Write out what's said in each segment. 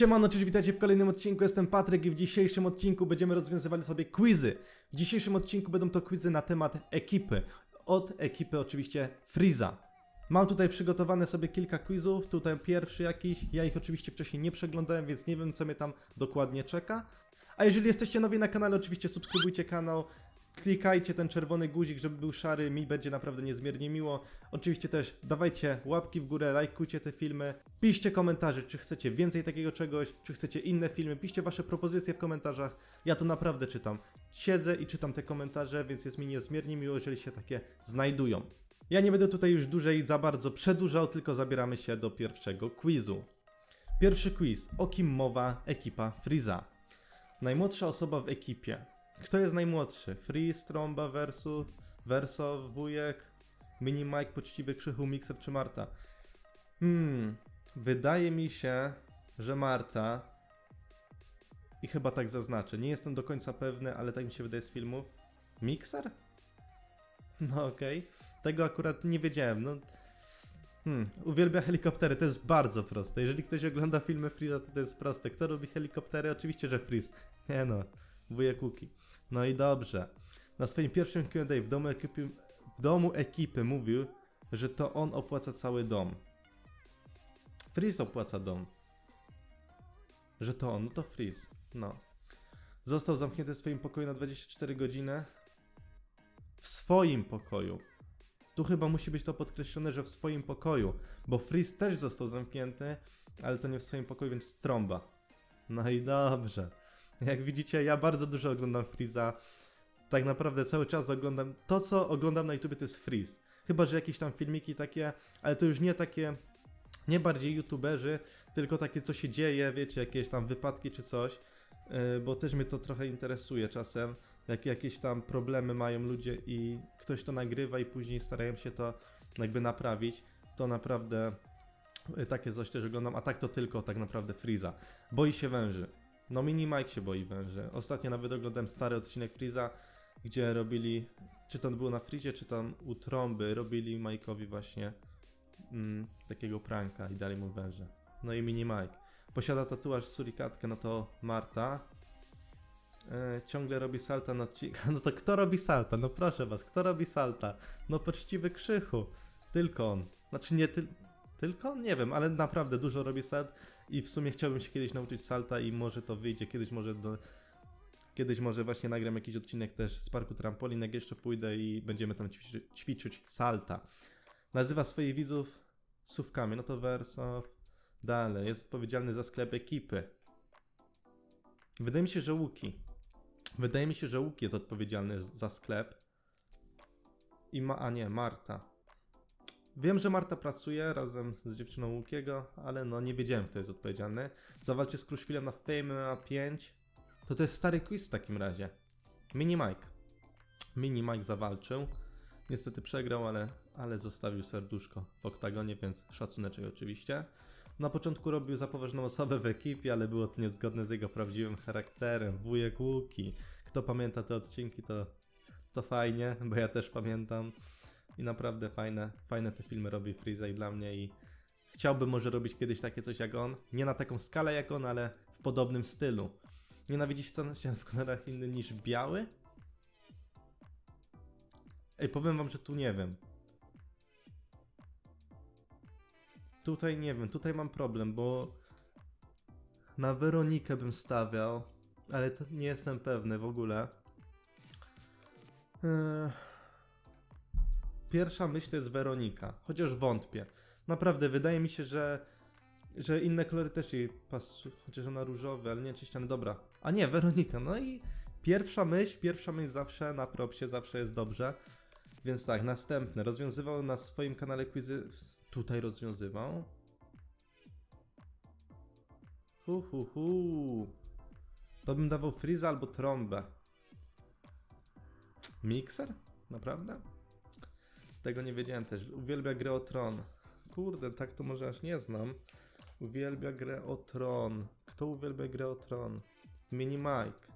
Siemano, cześć, witajcie w kolejnym odcinku, jestem Patryk i w dzisiejszym odcinku będziemy rozwiązywali sobie quizy. W dzisiejszym odcinku będą to quizy na temat ekipy. Od ekipy oczywiście Freeza. Mam tutaj przygotowane sobie kilka quizów, tutaj pierwszy jakiś, ja ich oczywiście wcześniej nie przeglądałem, więc nie wiem co mnie tam dokładnie czeka. A jeżeli jesteście nowi na kanale, oczywiście subskrybujcie kanał, klikajcie ten czerwony guzik, żeby był szary, mi będzie naprawdę niezmiernie miło. Oczywiście też dawajcie łapki w górę, lajkujcie te filmy, piszcie komentarze, czy chcecie więcej takiego czegoś, czy chcecie inne filmy, piszcie wasze propozycje w komentarzach, ja to naprawdę czytam. Siedzę i czytam te komentarze, więc jest mi niezmiernie miło, jeżeli się takie znajdują. Ja nie będę tutaj już dłużej za bardzo przedłużał, tylko zabieramy się do pierwszego quizu. Pierwszy quiz. O kim mowa ekipa Freeza? Najmłodsza osoba w ekipie. Kto jest najmłodszy? Freeze, Tromba, Versu, Verso, Wujek, Mini Mike, Poczciwy Krzychu, Mixer czy Marta? Hmm, wydaje mi się, że Marta i chyba tak zaznaczę. Nie jestem do końca pewny, ale tak mi się wydaje z filmów. Mixer? No okej. Tego akurat nie wiedziałem. No, Hmm, uwielbia helikoptery, to jest bardzo proste. Jeżeli ktoś ogląda filmy Freeza, to to jest proste. Kto robi helikoptery? Oczywiście, że Freeze. Nie no, wujek Łuki. No i dobrze. Na swoim pierwszym Q&A w domu ekipy, w domu ekipy mówił, że to on opłaca cały dom. Freeze opłaca dom. Że to on, no to Freeze. No. Został zamknięty w swoim pokoju na 24 godziny. W swoim pokoju. Tu chyba musi być to podkreślone, że w swoim pokoju, bo Freeze też został zamknięty, ale to nie w swoim pokoju, więc trąba. No i dobrze. Jak widzicie, ja bardzo dużo oglądam Freeza. Tak naprawdę cały czas oglądam. To, co oglądam na YouTube, to jest Freeze. Chyba, że jakieś tam filmiki takie, ale to już nie takie. Nie bardziej youtuberzy, tylko takie, co się dzieje, wiecie, jakieś tam wypadki czy coś. Yy, bo też mnie to trochę interesuje czasem. Jak jakieś tam problemy mają ludzie i ktoś to nagrywa i później starają się to jakby naprawić, to naprawdę y, takie coś też oglądam, a tak to tylko tak naprawdę Freeza. Boi się węży. No Mini Mike się boi węży. Ostatnio nawet oglądałem stary odcinek Freeza, gdzie robili, czy to było na Freezie, czy tam u Trąby, robili Mike'owi właśnie mm, takiego pranka i dali mu węże. No i Mini Mike. Posiada tatuaż surikatkę, no to Marta. E, ciągle robi salta na odcinkach. No to kto robi salta? No proszę was, kto robi salta? No poczciwy krzychu. Tylko on. Znaczy nie ty... tylko? Nie wiem, ale naprawdę dużo robi salt i w sumie chciałbym się kiedyś nauczyć salta i może to wyjdzie, kiedyś może do... Kiedyś może właśnie nagram jakiś odcinek też z parku trampolin, jak jeszcze pójdę i będziemy tam ćwiczy, ćwiczyć salta. Nazywa swoich widzów sówkami, no to Verso. Dalej, jest odpowiedzialny za sklep ekipy. Wydaje mi się, że Łuki. Wydaje mi się, że Łuki jest odpowiedzialny za sklep. I ma, a nie, Marta. Wiem, że Marta pracuje razem z dziewczyną Łukiego, ale no nie wiedziałem, kto jest odpowiedzialny. Zawalczy z Kruszwilem na Fame 5. To to jest stary quiz w takim razie. Mini Mike. Mini Mike zawalczył. Niestety przegrał, ale, ale zostawił serduszko w oktagonie, więc szacuneczek oczywiście. Na początku robił za poważną osobę w ekipie, ale było to niezgodne z jego prawdziwym charakterem. Wujek Łuki. Kto pamięta te odcinki, to, to fajnie, bo ja też pamiętam. I naprawdę fajne, fajne te filmy robi Freeza i dla mnie i chciałbym może robić kiedyś takie coś jak on. Nie na taką skalę jak on, ale w podobnym stylu. Nienawidzisz ścian w kolorach inny niż biały? Ej, powiem wam, że tu nie wiem. Tutaj nie wiem, tutaj mam problem, bo na Weronikę bym stawiał, ale nie jestem pewny w ogóle. Eee, Pierwsza myśl to jest Weronika, chociaż wątpię. Naprawdę, wydaje mi się, że, że inne kolory też jej pasują, chociaż ona różowy, ale nie czy ściany, dobra. A nie, Weronika, no i pierwsza myśl, pierwsza myśl zawsze na propsie, zawsze jest dobrze. Więc tak, następne. Rozwiązywał na swoim kanale quizy. Tutaj rozwiązywał. Hu, hu, hu. To bym dawał Freeza albo trąbę. Mixer? Naprawdę? Tego nie wiedziałem też. Uwielbia grę o Tron. Kurde, tak to może aż nie znam. Uwielbia grę o Tron. Kto uwielbia grę o Tron? Mini Mike.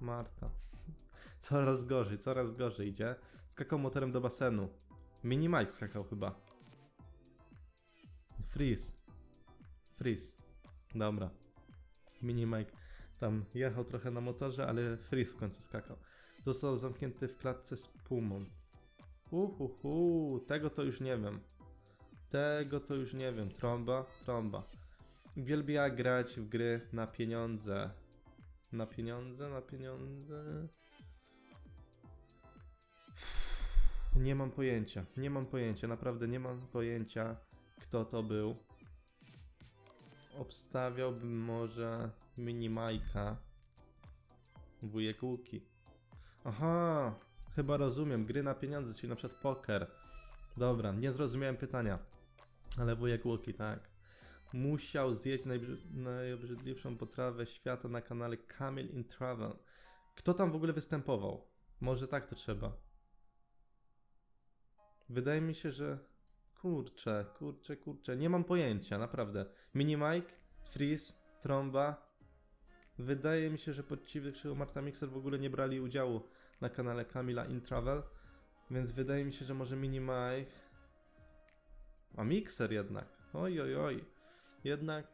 Marta. Coraz gorzej, coraz gorzej idzie. Skakał motorem do basenu. Mini Mike skakał chyba. Freeze. Freeze. Dobra. Minimike tam jechał trochę na motorze, ale Freeze w końcu skakał. Został zamknięty w klatce z pumą. Uhuhu, tego to już nie wiem. Tego to już nie wiem. Trąba, trąba. Uwielbia grać w gry na pieniądze. Na pieniądze, na pieniądze. Nie mam pojęcia. Nie mam pojęcia. Naprawdę nie mam pojęcia, kto to był. Obstawiałbym może Minimajka. Wujek Łuki. Aha, chyba rozumiem. Gry na pieniądze, czyli na przykład poker. Dobra, nie zrozumiałem pytania. Ale wujek Łuki, tak. Musiał zjeść najobrzydliwszą potrawę świata na kanale Camel in Travel. Kto tam w ogóle występował? Może tak to trzeba. Wydaje mi się, że. Kurczę, kurczę, kurczę. Nie mam pojęcia, naprawdę. Mini Mike, Freeze, Tromba. Wydaje mi się, że poczciwy krzył Marta Mixer w ogóle nie brali udziału na kanale Kamila in Travel. Więc wydaje mi się, że może Mini Mike. A Mixer jednak. Oj, oj, oj. Jednak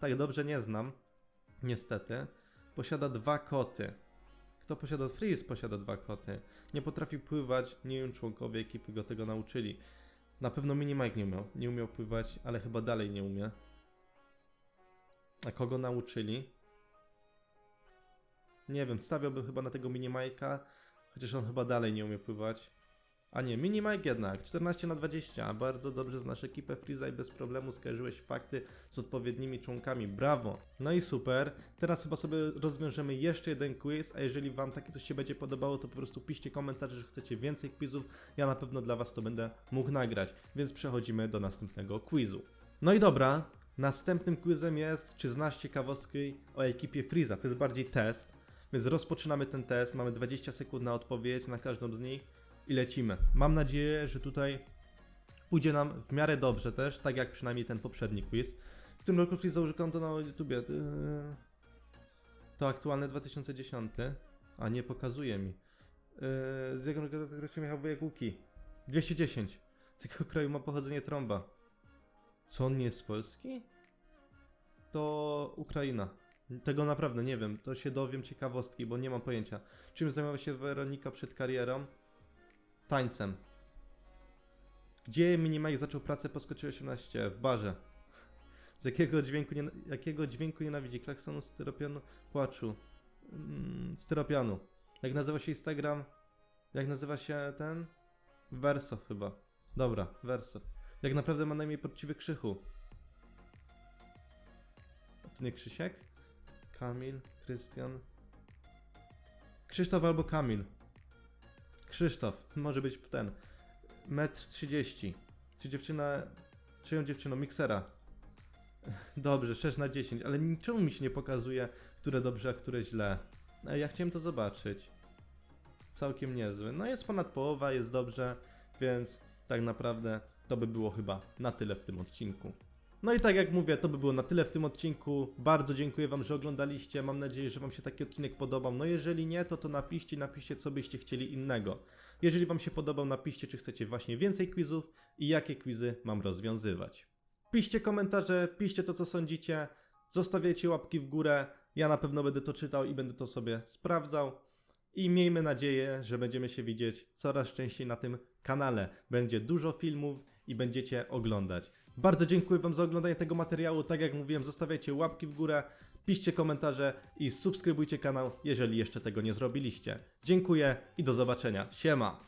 tak dobrze nie znam. Niestety. Posiada dwa koty. Kto posiada? Freeze posiada dwa koty. Nie potrafi pływać, nie wiem, członkowie ekipy go tego nauczyli. Na pewno Mini Mike nie umiał. Nie umiał pływać, ale chyba dalej nie umie. A kogo nauczyli? Nie wiem, stawiałbym chyba na tego Mini Mike'a, chociaż on chyba dalej nie umie pływać. A nie, Mini Mike jednak, 14 na 20. Bardzo dobrze znasz ekipę Freeza i bez problemu skojarzyłeś fakty z odpowiednimi członkami. Brawo! No i super. Teraz chyba sobie rozwiążemy jeszcze jeden quiz, a jeżeli Wam takie coś się będzie podobało, to po prostu piszcie komentarze, że chcecie więcej quizów. Ja na pewno dla Was to będę mógł nagrać. Więc przechodzimy do następnego quizu. No i dobra, następnym quizem jest, czy znasz ciekawostki o ekipie Freeza. To jest bardziej test, więc rozpoczynamy ten test. Mamy 20 sekund na odpowiedź na każdą z nich i lecimy. Mam nadzieję, że tutaj pójdzie nam w miarę dobrze też, tak jak przynajmniej ten poprzedni quiz. W tym roku Freeze założył konto na YouTubie. Yy, To aktualne 2010, a nie pokazuje mi. Yy, Z jakiego kraju Michał Wojekułki? 210. Z jakiego kraju ma pochodzenie trąba? Co on nie jest z Polski? To Ukraina. Tego naprawdę nie wiem. To się dowiem ciekawostki, bo nie mam pojęcia. Czym zajmowała się Weronika przed karierą? Tańcem. Gdzie Minimike zaczął pracę po skoczy 18? W barze. Z jakiego dźwięku, nie, jakiego dźwięku nienawidzi? Klaksonu, styropianu, płaczu. Mm, styropianu. Jak nazywa się Instagram? Jak nazywa się ten? Verso chyba. Dobra, Verso. Jak naprawdę ma na imię poczciwy Krzychu? To nie Krzysiek? Kamil, Krystian. Krzysztof albo Kamil. Krzysztof, może być ten. Metr 30. Czy dziewczyna. Czyją dziewczyną? Miksera. Dobrze, 6 na 10, ale czemu mi się nie pokazuje, które dobrze, a które źle? E, Ja chciałem to zobaczyć. Całkiem niezły. No jest ponad połowa, jest dobrze, więc tak naprawdę to by było chyba na tyle w tym odcinku. No i tak jak mówię, to by było na tyle w tym odcinku. Bardzo dziękuję Wam, że oglądaliście. Mam nadzieję, że Wam się taki odcinek podobał. No jeżeli nie, to to napiszcie, napiszcie co byście chcieli innego. Jeżeli Wam się podobał, napiszcie, czy chcecie właśnie więcej quizów i jakie quizy mam rozwiązywać. Piszcie komentarze, piszcie to co sądzicie, zostawiajcie łapki w górę. Ja na pewno będę to czytał i będę to sobie sprawdzał. I miejmy nadzieję, że będziemy się widzieć coraz częściej na tym kanale. Będzie dużo filmów i będziecie oglądać. Bardzo dziękuję Wam za oglądanie tego materiału. Tak jak mówiłem, zostawiajcie łapki w górę, piszcie komentarze i subskrybujcie kanał, jeżeli jeszcze tego nie zrobiliście. Dziękuję i do zobaczenia. Siema!